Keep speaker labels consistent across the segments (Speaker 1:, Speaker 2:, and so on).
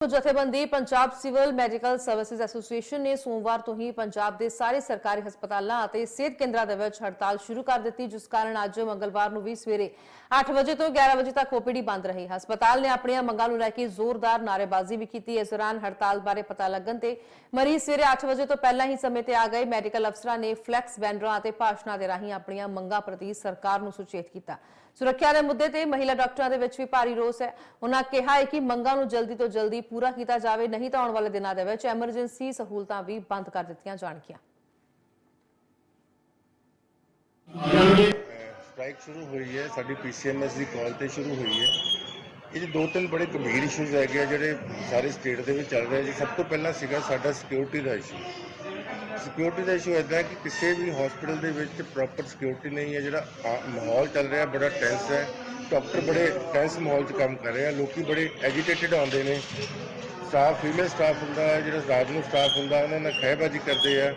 Speaker 1: ਜਥੇਬੰਦੀ Punjab civil medical services association ਨੇ ਸੋਮਵਾਰ ਤੋਂ ਹੀ ਪੰਜਾਬ ਦੇ ਸਾਰੇ ਸਰਕਾਰੀ ਹਸਪਤਾਲਾਂ ਅਤੇ ਸਿਹਤ ਕੇਂਦਰਾਂ ਦੇ ਵਿੱਚ ਹੜਤਾਲ ਸ਼ੁਰੂ ਕਰ ਦਿੱਤੀ, ਜਿਸ ਕਾਰਨ ਅੱਜ ਮੰਗਲਵਾਰ ਨੂੰ ਵੀ ਸਵੇਰੇ 8 ਵਜੇ ਤੋਂ 11 ਵਜੇ ਤੱਕ ਓਪੀਡੀ ਬੰਦ ਰਹੀ। ਹਸਪਤਾਲ ਨੇ ਆਪਣੀਆਂ ਮੰਗਾਂ ਨੂੰ ਲੈ ਕੇ ਜ਼ੋਰਦਾਰ ਨਾਅਰੇਬਾਜ਼ੀ ਵੀ ਕੀਤੀ। ਇਸ ਦੌਰਾਨ ਹੜਤਾਲ ਬਾਰੇ ਪਤਾ ਲੱਗਣ ਤੇ ਮਰੀਜ਼ ਸਵੇਰੇ 8 ਵਜੇ ਤੋਂ ਪਹਿਲਾਂ ਹੀ ਸਮੇਂ ਤੇ ਆ ਗਏ। ਮੈਡੀਕਲ ਅਫਸਰਾਂ ਨੇ ਫਲੈਕਸ ਬੈਨਰਾਂ ਅਤੇ ਭਾਸ਼ਣਾਂ ਦੇ ਰਾਹੀਂ ਆਪਣੀਆਂ ਮੰਗਾਂ ਪ੍ਰਤੀ ਸਰਕਾਰ ਨੂੰ ਸੁਚੇਤ ਕੀਤਾ। ਸੁਰੱਖਿਆ ਦੇ ਮੁੱਦੇ ਤੇ ਮਹਿਲਾ ਡਾਕਟਰਾਂ ਦੇ ਵਿੱਚ ਵੀ ਭਾਰੀ ਰੋਸ ਹੈ। ਉਹਨਾਂ ਕਿਹਾ ਹੈ ਕਿ ਮੰਗਾਂ ਨੂੰ ਜਲਦੀ ਤੋਂ ਜਲਦੀ ਪੂਰਾ ਕੀਤਾ ਜਾਵੇ, ਨਹੀਂ ਤਾਂ ਆਉਣ ਵਾਲੇ ਦਿਨਾਂ ਦੇ ਵਿੱਚ ਐਮਰਜੈਂਸੀ ਸਹੂਲਤਾਂ ਵੀ ਬੰਦ ਕਰ ਦਿੱਤੀਆਂ ਜਾਣਗੀਆਂ।
Speaker 2: ਸਟ੍ਰਾਈਕ ਸ਼ੁਰੂ ਹੋਈ ਹੈ, ਸਾਡੀ ਪੀਸੀਐਮਐਸ ਦੀ ਕਾਲ ਤੇ ਸ਼ੁਰੂ ਹੋਈ ਹੈ। ਇਹ ਦੋ ਤਿੰਨ ਬੜੇ ਗੰਭੀਰ ਇਸ਼ੂਜ਼ ਹੈਗੇ ਜਿਹੜੇ ਸਾਰੇ ਸਟੇਟ ਦੇ ਵਿੱਚ ਚੱਲ ਰਹੇ ਜੀ। ਸਭ ਤੋਂ ਪਹਿਲਾਂ ਸੀਗਾ ਸਾਡਾ ਸਿਕਿਉਰਿਟੀ ਦਾ ਇਸ਼ੂ ਸਿਕਿਉਰਿਟੀ ਦਾ ਇਸ਼ੂ ਇਦਾਂ ਕਿ ਕਿਸੇ ਵੀ ਹਸਪੀਟਲ ਦੇ ਵਿੱਚ ਪ੍ਰੋਪਰ ਸਿਕਿਉਰਿਟੀ ਨਹੀਂ ਹੈ, ਜਿਹੜਾ ਮਾਹੌਲ ਚੱਲ ਰਿਹਾ, ਬੜਾ ਟੈਂਸ ਹੈ। ਡਾਕਟਰ ਬੜੇ ਟੈਂਸ ਮਾਹੌਲ 'ਚ ਕੰਮ ਕਰ ਰਹੇ ਆ, ਲੋਕੀ ਬੜੇ ਐਜੀਟੇਟਿਡ ਆਉਂਦੇ ਨੇ। ਸਟਾਫ ਫੀਮੇਲ ਸਟਾਫ ਹੁੰਦਾ ਹੈ, ਜਿਹੜਾ ਰਾਤ ਨੂੰ ਸਟਾਫ ਹੁੰਦਾ, ਉਹਨਾਂ ਨਾਲ ਖਹਿਬਾਜ਼ੀ ਕਰਦੇ ਆ,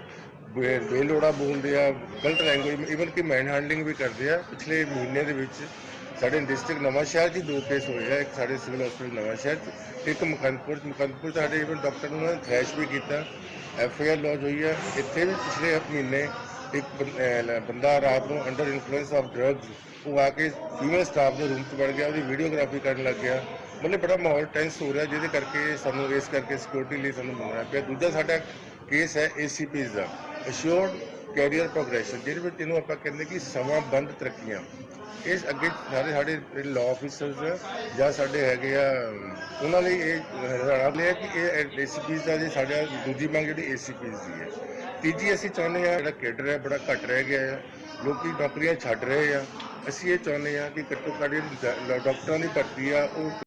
Speaker 2: ਬੇ- ਬੇਲੋੜਾ ਬੋਲਦੇ ਆ, ਗਲਤ ਲੈਂਗੁਏਜ ਈਵਨ ਕਿ ਮੈਨ ਹੈਂਡਲਿੰਗ ਵੀ ਕਰਦੇ ਆ। ਪਿਛਲੇ ਮਹੀਨੇ ਦੇ ਵਿੱਚ ਸਾਡੇ ਡਿਸਟ੍ਰਿਕਟ ਨਵਾਂ ਸ਼ਹਿਰ 'ਚ ਹੀ ਦੋ ਕੇਸ ਹੋਏ ਆ, ਇੱਕ ਸਾਡੇ ਸਿਵਲ ਹਸਪੀਟਲ ਨਵਾਂ ਸ਼ਹਿਰ 'ਚ, ਇੱਕ ਮੁਕੰਦਪੁਰ 'ਚ। ਮੁਕੰਦਪੁਰ ਸਾਡੇ ਈਵਨ ਡਾਕਟਰ ਨੂੰ ਉਹਨਾਂ ਨੇ ਥ੍ਰੈਸ਼ ਵੀ ਕੀਤਾ ਐਫ ਆਈ ਆਰ ਲੌਜ ਹੋਈ ਆ। ਇੱਥੇ ਵੀ ਪਿਛਲੇ ਮਹੀਨੇ ਇੱਕ ਬੰ- ਬੰਦਾ ਰਾਤ ਨੂੰ ਅੰਡਰ ਇਨਫਲੂਐਂਸ ਆਫ ਡਰੱਗਸ ਉਹ ਆ ਕੇ ਫੀਮੇਲ ਸਟਾਫ ਦੇ ਰੂਮ 'ਚ ਵੜ ਗਿਆ, ਉਹਦੀ ਵੀਡੀਓਗ੍ਰਾਫੀ ਕਰਨ ਲੱਗ ਗਿਆ। ਮਤਲਬ ਬੜਾ ਮਾਹੌਲ ਟੈਂਸ ਹੋ ਰਿਹਾ, ਜਿਹਦੇ ਕਰਕੇ ਸਾਨੂੰ ਇਸ ਕਰਕੇ ਸਿਕਿਉਰਿਟੀ ਲਈ ਸਾਨੂੰ ਮੰਗਣਾ ਪਿਆ। ਦੂਜਾ ਸਾਡਾ ਕੇਸ ਹੈ ਏਸੀਪੀਜ਼ ਦਾ। ਅਸ਼ੋਰਡ ਕੈਰੀਅਰ ਪ੍ਰੋਗਰੈਸ਼ਨ ਜਿਹਦੇ ਵਿੱਚ ਇਹਨੂੰ ਆਪਾਂ ਕਹਿੰਦੇ ਕਿ ਸਮਾਂ ਬੰਦ ਤਰੱਕੀਆਂ। ਇਸ ਅੱਗੇ ਸਾਰੇ ਸਾਡੇ ਲਾਅ ਆਫੀਸਰਸ ਜਾਂ ਸਾਡੇ ਹੈਗੇ ਆ, ਉਹਨਾਂ ਲਈ ਇਹ ਹਰਿਆਣਾ ਲਈ ਹੈ ਕਿ ਇਹ ਏਸੀਪੀਜ਼ ਦਾ ਜੇ ਸਾਡਾ ਦੂਜੀ ਮੰਗ ਜਿਹੜੀ ਏਸੀਪੀਜ਼ ਦੀ ਹੈ। ਤੀਜੀ ਅਸੀਂ ਚਾਹੁੰਦੇ ਆ ਜਿਹੜਾ ਕੇਡਰ ਹੈ, ਬੜਾ ਘਟ ਰਹਿ ਗਿਆ ਹੈ ਲੋਕੀ ਨੌਕਰੀਆਂ ਛੱਡ ਰਹੇ ਆ। ਅਸੀਂ ਇਹ ਚਾਹੁੰਦੇ ਆ ਕਿ ਘੱਟੋ ਘੱਟ ਜਿਹੜੀ ਡਾਕਟਰਾਂ ਦੀ ਭਰਤੀ ਆ, ਉਹ